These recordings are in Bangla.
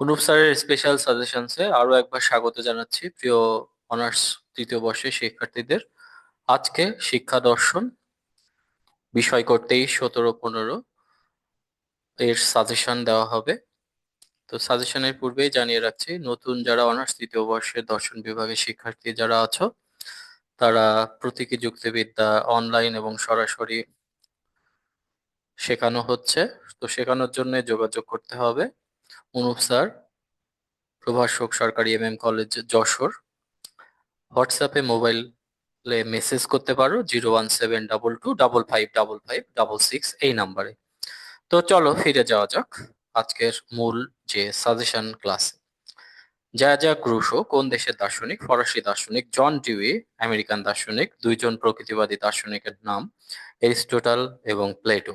অনুপ স্যারের স্পেশাল সাজেশনসে আরও একবার স্বাগত জানাচ্ছি প্রিয় অনার্স তৃতীয় বর্ষের শিক্ষার্থীদের। আজকে শিক্ষা দর্শন বিষয় করতেই সতেরো পনেরো এর সাজেশন দেওয়া হবে। তো সাজেশনের পূর্বেই জানিয়ে রাখছি, নতুন যারা অনার্স তৃতীয় বর্ষের দর্শন বিভাগের শিক্ষার্থী যারা আছো, তারা প্রতীকী যুক্তিবিদ্যা অনলাইন এবং সরাসরি শেখানো হচ্ছে। তো শেখানোর জন্য যোগাযোগ করতে হবে। অনুপ স্যার প্রভাষক সরকারি এম এম কলেজ, যশোর। হোয়াটসঅ্যাপে মোবাইলে মেসেজ করতে পারো, zero one seven double two double five double five double six, এই নাম্বারে। তো চলো, ফিরে যাওয়া যাক আজকের মূল যে সাজেশন ক্লাস। যা যা ক্রুশো কোন দেশের দার্শনিক? ফরাসি দার্শনিক। জন ডিউই, আমেরিকান দার্শনিক। দুইজন প্রকৃতিবাদী দার্শনিকের নাম, এরিস্টোটাল এবং প্লেটো।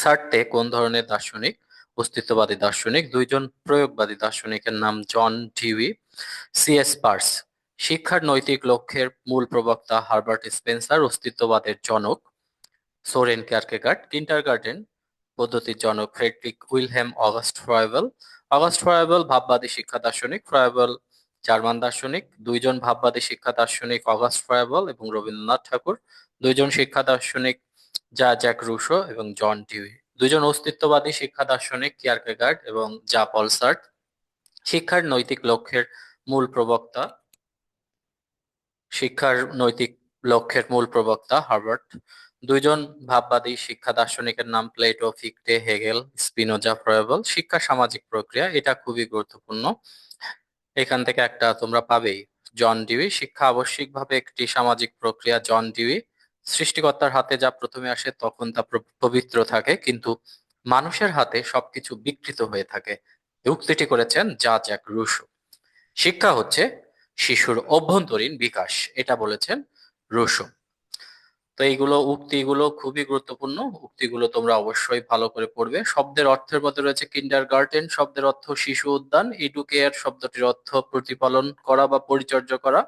সার্টে কোন ধরনের দার্শনিক? অস্তিত্ববাদী দার্শনিক, দুইজন প্রয়োগবাদী দার্শনিকের নাম John Dewey C S Peirce. শিক্ষার নৈতিক লক্ষ্যের মূল প্রবক্তা হারবার্ট স্পেন্সার, অস্তিত্ববাদের জনক সোরেন ক্যারকেগার্ড, কিন্টার গার্ডেন পদ্ধতির জনক Friedrich Wilhelm August Froebel. August Froebel ভাববাদী শিক্ষা দার্শনিক, ফ্রয়েবল জার্মান দার্শনিক, দুইজন ভাববাদী শিক্ষা দার্শনিক অগাস্ট ফ্রয়েবল এবং রবীন্দ্রনাথ ঠাকুর, দুইজন শিক্ষা দার্শনিক যা জ্যাক রুশো এবং জন ডিউই দুজন অস্তিত্ববাদী শিক্ষা দার্শনিক কিয়ারকেগার্ড এবং জা পলসার্ট শিক্ষার নৈতিক লক্ষ্যের মূল প্রবক্তা। শিক্ষার নৈতিক লক্ষ্যের মূল প্রবক্তা হার্বার্ট দুইজন ভাববাদী শিক্ষা দার্শনিকের নাম Plato, Fichte, Hegel, Spinoza, Froebel. শিক্ষা সামাজিক প্রক্রিয়া, এটা খুবই গুরুত্বপূর্ণ। এখান থেকে একটা তোমরা পাবেই। জন ডিউই, শিক্ষা আবশ্যিকভাবে একটি সামাজিক প্রক্রিয়া, জন ডিউই। সৃষ্টিকর্তার হাতে যা প্রথমে আসে তখন তা পবিত্র থাকে, কিন্তু মানুষের হাতে সবকিছু বিকৃত হয়ে থাকে। উক্তিটি করেছেন যা জ্যাক রুশো। শিক্ষা হচ্ছে শিশুর অভ্যন্তরীণ বিকাশ, এটা বলেছেন রুশো। তো এইগুলো উক্তিগুলো খুবই গুরুত্বপূর্ণ, উক্তিগুলো তোমরা অবশ্যই ভালো করে পড়বে। শব্দের অর্থের মধ্যে রয়েছে কিন্ডার গার্ডেন শব্দের অর্থ শিশু উদ্যান এডুকেয়ার শব্দটির অর্থ প্রতিপালন করা বা পরিচর্যা করা।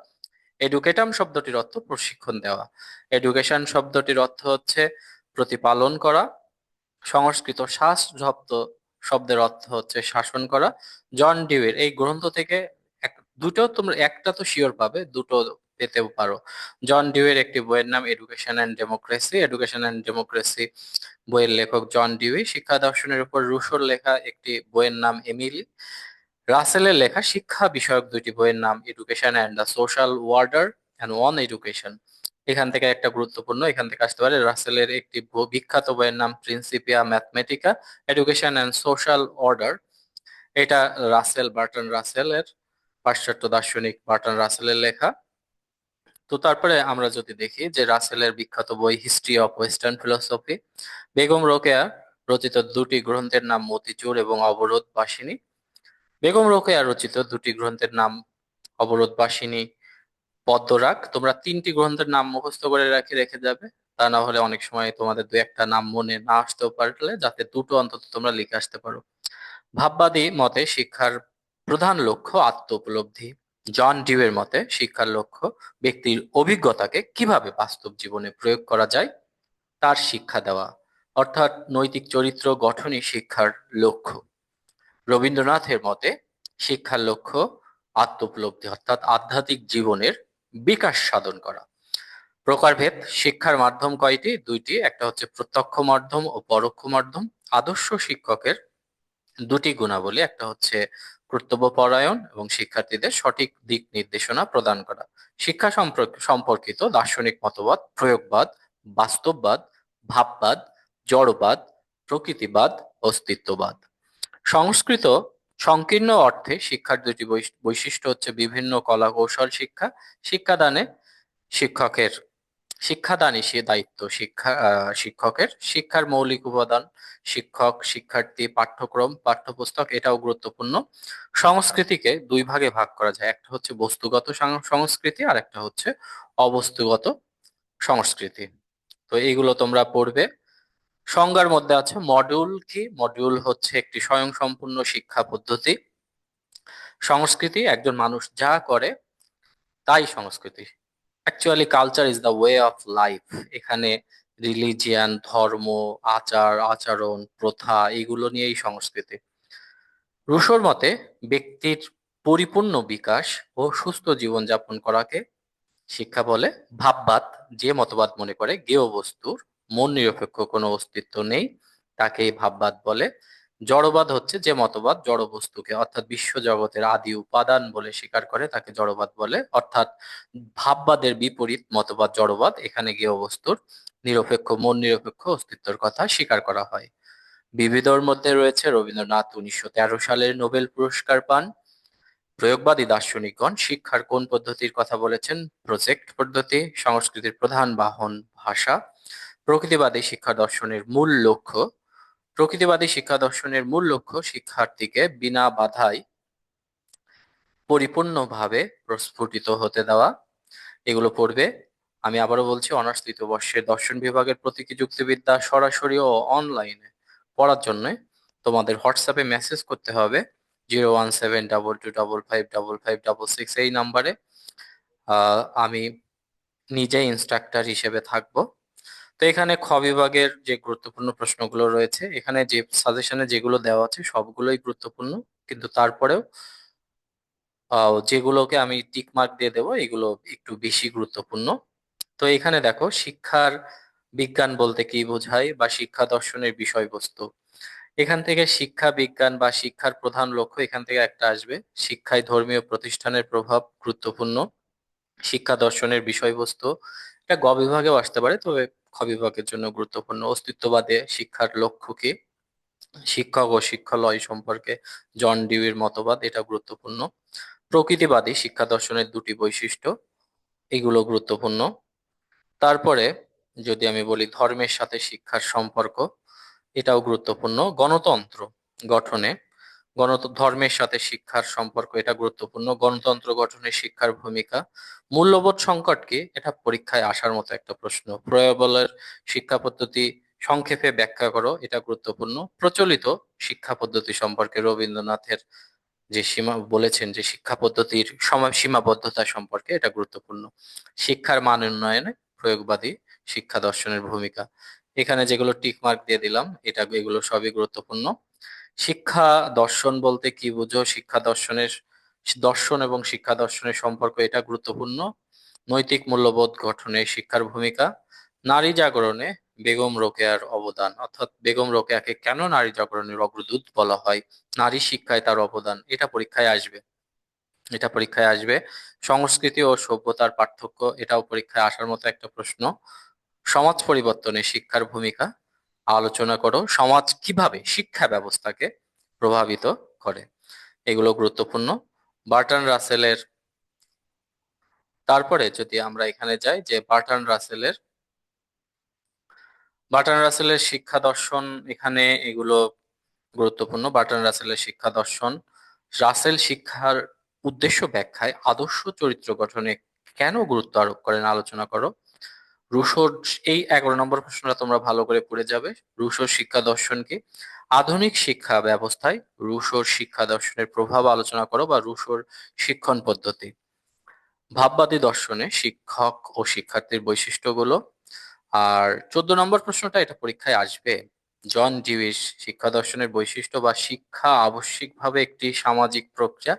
এডুকেটাম শব্দটির অর্থ প্রশিক্ষণ দেওয়া। এডুকেশন শব্দটির অর্থ হচ্ছে প্রতিপালন করা। সংস্কৃত শ্বাস শব্দ শব্দের অর্থ হচ্ছে শাসন করা। জন ডিউয়ের এই গ্রন্থ থেকে দুটো তোমরা, একটা তো শিওর পাবে, দুটো পেতেও পারো। জন ডিউয়ের একটি বইয়ের নাম education and democracy education and democracy বইয়ের লেখক জন ডিউই শিক্ষা দর্শনের উপর রুশোর লেখা একটি বইয়ের নাম এমিলি রাসেলের লেখা শিক্ষা বিষয়ক দুটি বইয়ের নাম education and the social order and one education এখান থেকে একটা গুরুত্বপূর্ণ, এখান থেকে আসতে পারে রাসেলের একটি বিখ্যাত বইয়ের নাম Principia Mathematica education and social order এটা রাসেল, বার্টন রাসেলের পাশ্চাত্য দার্শনিক বার্টন রাসেলের লেখা। তো তারপরে আমরা যদি দেখি যে রাসেলের বিখ্যাত বই history of western philosophy Begum Rokeya রচিত দুটি গ্রন্থের নাম মতিচুর এবং অবরোধ বাসিনী। বেগম রোকেয়া রচিত দুটি গ্রন্থের নাম অবরোধ বাসিনী, পদ্মরাগ। তোমরা তিনটি গ্রন্থের নাম মুখস্থ করে রাখে, রেখে যাবে। তা না হলে অনেক সময় তোমাদের দু একটা নাম মনে না আসতেও পারলে যাতে দুটো অন্তত তোমরা লিখে আসতে পারো। ভাববাদী মতে শিক্ষার প্রধান লক্ষ্য আত্ম উপলব্ধি জন ডিউয়ের মতে শিক্ষার লক্ষ্য ব্যক্তির অভিজ্ঞতাকে কীভাবে বাস্তব জীবনে প্রয়োগ করা যায়, তার শিক্ষা দেওয়া। অর্থাৎ নৈতিক চরিত্র গঠনই শিক্ষার লক্ষ্য। রবীন্দ্রনাথের মতে শিক্ষার লক্ষ্য আত্মোপলব্ধি, অর্থাৎ আধ্যাত্মিক জীবনের বিকাশ সাধন করা। প্রকারভেদ শিক্ষার মাধ্যম কয়টি? দুইটি। একটা হচ্ছে প্রত্যক্ষ মাধ্যম ও পরোক্ষ মাধ্যম। আদর্শ শিক্ষকের দুটি গুণাবলী। একটা হচ্ছে কর্তব্য পরায়ণ এবং শিক্ষার্থীদের সঠিক দিক নির্দেশনা প্রদান করা। শিক্ষা সম্পর্কিত দার্শনিক মতবাদ, প্রয়োগবাদ, বাস্তববাদ, ভাববাদ, জড়বাদ, প্রকৃতিবাদ, অস্তিত্ববাদ। সংস্কৃত সংকীর্ণ অর্থে শিক্ষার দুটি বৈশিষ্ট্য হচ্ছে বিভিন্ন কলা কৌশল শিক্ষা, শিক্ষাদানে শিক্ষকের শিক্ষাদানই সে দায়িত্ব, শিক্ষা শিক্ষকের, শিক্ষার মৌলিক উপাদান, শিক্ষক, শিক্ষার্থী, পাঠ্যক্রম, পাঠ্যপুস্তক, এটাও গুরুত্বপূর্ণ। সংস্কৃতিকে দুই ভাগে ভাগ করা যায়, একটা হচ্ছে বস্তুগত সংস্কৃতি আর একটা হচ্ছে অবস্তুগত সংস্কৃতি। তো এইগুলো তোমরা পড়বে। সংজ্ঞার মধ্যে আছে মডিউল কি? মডিউল হচ্ছে একটি স্বয়ংসম্পূর্ণ শিক্ষা পদ্ধতি। সংস্কৃতি, একজন মানুষ যা করে, তাই সংস্কৃতি। Actually culture is the way of life এখানে রিলিজিয়ান ধর্ম, আচার, আচরণ, প্রথা, এগুলো নিয়েই সংস্কৃতি। রুশোর মতে, ব্যক্তির পরিপূর্ণ বিকাশ ও সুস্থ জীবনযাপন করাকে শিক্ষা বলে ভাববাদ, যে মতবাদ মনে করে জ্ঞেয় বস্তুর মন নিরপেক্ষ কোনো অস্তিত্ব নেই তাকে এই ভাববাদ বলে। জড়বাদ হচ্ছে যে মতবাদ জড় বস্তুকে, অর্থাৎ বিশ্ব জগতের আদি উপাদান বলে স্বীকার করে, তাকে জড়বাদ বলে। অর্থাৎ ভাববাদের বিপরীত মতবাদ জড়বাদ, এখানে জ্ঞেয় বস্তুর নিরপেক্ষ, মন নিরপেক্ষ অস্তিত্বের কথা স্বীকার করা হয়। বিবিধর মধ্যে রয়েছে রবীন্দ্রনাথ উনিশশো তেরো সালে নোবেল পুরস্কার পান। প্রয়োগবাদী দার্শনিকগণ শিক্ষার কোন পদ্ধতির কথা বলেছেন? প্রজেক্ট পদ্ধতি, সংস্কৃতির প্রধান বাহন, ভাষা। প্রকৃতিবাদী শিক্ষা দর্শনের মূল লক্ষ্য, প্রকৃতিবাদী শিক্ষা দর্শনের মূল লক্ষ্য শিক্ষার্থীকে বিনা বাধায় পরিপূর্ণভাবে প্রস্ফুটিত হতে দেওয়া। এগুলো পড়বে। আমি আবারও বলছি, অনার্স তৃতীয় বর্ষের দর্শন বিভাগের প্রতীকী যুক্তিবিদ্যা সরাসরি ও অনলাইনে পড়ার জন্য। তোমাদের হোয়াটসঅ্যাপে মেসেজ করতে হবে zero one seven double two double five double five double six এই নাম্বারে। আমি নিজে ইনস্ট্রাক্টর হিসেবে থাকব। তো এখানে খ বিভাগের যে গুরুত্বপূর্ণ প্রশ্নগুলো রয়েছে, এখানে যে সাজেশনে যেগুলো দেওয়া আছে সবগুলোই গুরুত্বপূর্ণ, কিন্তু তারপরেও যেগুলোকে আমি টিক মার্ক দিয়ে দেবো, এগুলো একটু বেশি গুরুত্বপূর্ণ। তো এখানে দেখো, শিক্ষার বিজ্ঞান বলতে কি বোঝায় বা শিক্ষা দর্শনের বিষয়বস্তু? এখান থেকে শিক্ষা বিজ্ঞান বা শিক্ষার প্রধান লক্ষ্য এখান থেকে একটা আসবে। শিক্ষায় ধর্মীয় প্রতিষ্ঠানের প্রভাব গুরুত্বপূর্ণ। শিক্ষা দর্শনের বিষয়বস্তু। এটা গ বিভাগেও আসতে পারে, তবে খ বিভাগের জন্য গুরুত্বপূর্ণ। অস্তিত্ববাদে শিক্ষার লক্ষ্য কি? শিক্ষক ও শিক্ষালয় সম্পর্কে জন ডিউইর মতবাদ, এটা গুরুত্বপূর্ণ। প্রকৃতিবাদী শিক্ষা দর্শনের দুটি বৈশিষ্ট্য, এগুলো গুরুত্বপূর্ণ। তারপরে যদি আমি বলি ধর্মের সাথে শিক্ষার সম্পর্ক, এটাও গুরুত্বপূর্ণ। গণতন্ত্র গঠনে গণত ধর্মের সাথে শিক্ষার সম্পর্ক, এটা গুরুত্বপূর্ণ। গণতন্ত্র গঠনে শিক্ষার ভূমিকা। মূল্যবোধ সংকট কি এটা পরীক্ষায় আসার মতো একটা প্রশ্ন। প্রয়োবলের শিক্ষা পদ্ধতি সংক্ষেপে ব্যাখ্যা করো, এটা গুরুত্বপূর্ণ। প্রচলিত শিক্ষা পদ্ধতি সম্পর্কে রবীন্দ্রনাথের যে সীমা, বলেছেন যে শিক্ষা পদ্ধতির সময় সীমাবদ্ধতা সম্পর্কে এটা গুরুত্বপূর্ণ। শিক্ষার মান উন্নয়নে প্রয়োগবাদী শিক্ষা দর্শনের ভূমিকা। এখানে যেগুলো টিক মার্ক দিয়ে দিলাম, এটা, এগুলো সবই গুরুত্বপূর্ণ। শিক্ষা দর্শন বলতে কি বুঝো? শিক্ষা দর্শনের, দর্শন এবং শিক্ষা দর্শনের সম্পর্ক এটা গুরুত্বপূর্ণ। নৈতিক মূল্যবোধ গঠনে শিক্ষার ভূমিকা। নারী জাগরণে বেগম রোকেয়ার অবদান। অর্থাৎ বেগম রোকেয়াকে কেন নারী জাগরণের অগ্রদূত বলা হয়? নারী শিক্ষায় তার অবদান, এটা পরীক্ষায় আসবে। এটা পরীক্ষায় আসবে। সংস্কৃতি ও সভ্যতার পার্থক্য, এটাও পরীক্ষায় আসার মতো একটা প্রশ্ন। সমাজ পরিবর্তনে শিক্ষার ভূমিকা। আলোচনা করো, সমাজ কীভাবে শিক্ষা ব্যবস্থাকে প্রভাবিত করে? এগুলো গুরুত্বপূর্ণ। বার্টন রাসেলের তারপরে যদি আমরা এখানে যাই, যে বার্টন রাসেলের বার্টন রাসেলের শিক্ষা দর্শন এখানে এগুলো গুরুত্বপূর্ণ। বার্টন রাসেলের শিক্ষা দর্শন, রাসেল শিক্ষার উদ্দেশ্য ব্যাখ্যায় আদর্শ চরিত্র গঠনে কেন গুরুত্ব আরোপ করেন? আলোচনা করো। রুশোর এই এগারো নম্বর প্রশ্নটা তোমরা ভালো করে পড়ে যাবে। রুশোর শিক্ষা দর্শন কি আধুনিক শিক্ষা ব্যবস্থায় রুশোর শিক্ষা দর্শনের প্রভাব আলোচনা করো বা রুশোর শিক্ষণ পদ্ধতি। ভাববাদী দর্শনে শিক্ষক ও শিক্ষার্থীর বৈশিষ্ট্যগুলো। আর চোদ্দ নম্বর প্রশ্নটা এটা পরীক্ষায় আসবে। জন ডিউইস শিক্ষা দর্শনের বৈশিষ্ট্য বা শিক্ষা আবশ্যিকভাবে একটি সামাজিক প্রক্রিয়া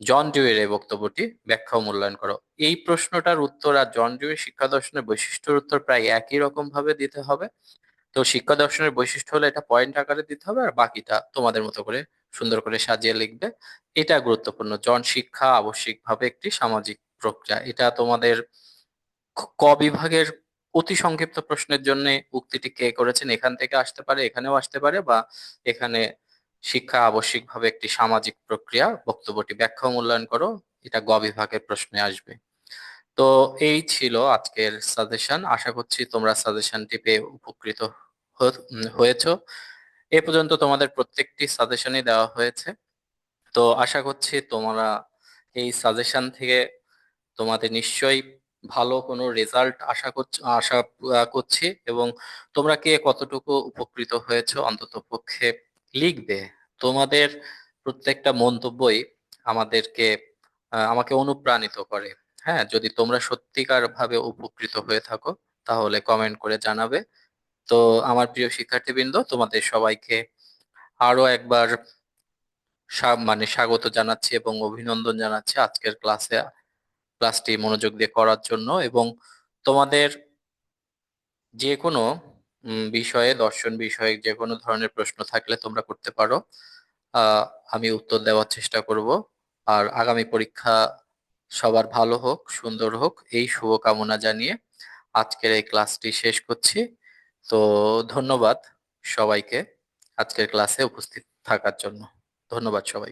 জন ডিউয়ের এই বক্তব্যটি ব্যাখ্যা মূল্যায়ন করো। এই প্রশ্নটার উত্তর আর জন ডিউয়ের শিক্ষা দর্শনের বৈশিষ্ট্যের উত্তর প্রায় একই রকম ভাবে দিতে হবে। তো শিক্ষা দর্শনের বৈশিষ্ট্য হলে এটা পয়েন্ট আকারে দিতে হবে আর বাকিটা তোমাদের মতো করে সুন্দর করে সাজিয়ে লিখবে। এটা গুরুত্বপূর্ণ। জন শিক্ষা আবশ্যিকভাবে একটি সামাজিক প্রক্রিয়া। এটা তোমাদের ক বিভাগের অতি সংক্ষিপ্ত প্রশ্নের জন্য উক্তিটি কে করেছেন? এখান থেকে আসতে পারে, এখানেও আসতে পারে বা এখানে শিক্ষা আবশ্যিকভাবে একটি সামাজিক প্রক্রিয়া, বক্তব্যটি ব্যাখ্যা মূল্যায়ন করো, এটা গ বিভাগের প্রশ্নে আসবে। তো এই ছিল আজকের সাজেশন। আশা করছি তোমরা সাজেশনটি পেয়ে উপকৃত হয়েছ। এ পর্যন্ত তোমাদের প্রত্যেকটি সাজেশনই দেওয়া হয়েছে। তো আশা করছি তোমরা এই সাজেশন থেকে তোমাদের নিশ্চয়ই ভালো কোনো রেজাল্ট আশা করছি আশা করছি এবং তোমরা কে কতটুকু উপকৃত হয়েছ অন্তত পক্ষে লিখবে, তোমাদের প্রত্যেকটা মন্তব্যই আমাদেরকে আমাকে অনুপ্রাণিত করে। হ্যাঁ যদি তোমরা সত্যিকার ভাবে উপকৃত হয়ে থাকো, তাহলে কমেন্ট করে জানাবে। তো আমার প্রিয় শিক্ষার্থীবৃন্দ, তোমাদের সবাইকে আরও একবার মানে স্বাগত জানাচ্ছি এবং অভিনন্দন জানাচ্ছি আজকের ক্লাসে, ক্লাসটি মনোযোগ দিয়ে করার জন্য এবং তোমাদের যে কোনো বিষয়ে, দর্শন বিষয়ে যে কোনো ধরনের প্রশ্ন থাকলে তোমরা করতে পারো। আমি উত্তর দেওয়ার চেষ্টা করব। আর আগামী পরীক্ষা সবার ভালো হোক, সুন্দর হোক, এই শুভকামনা জানিয়ে আজকের এই ক্লাসটি শেষ করছি। তো ধন্যবাদ সবাইকে আজকের ক্লাসে উপস্থিত থাকার জন্য। ধন্যবাদ সবাই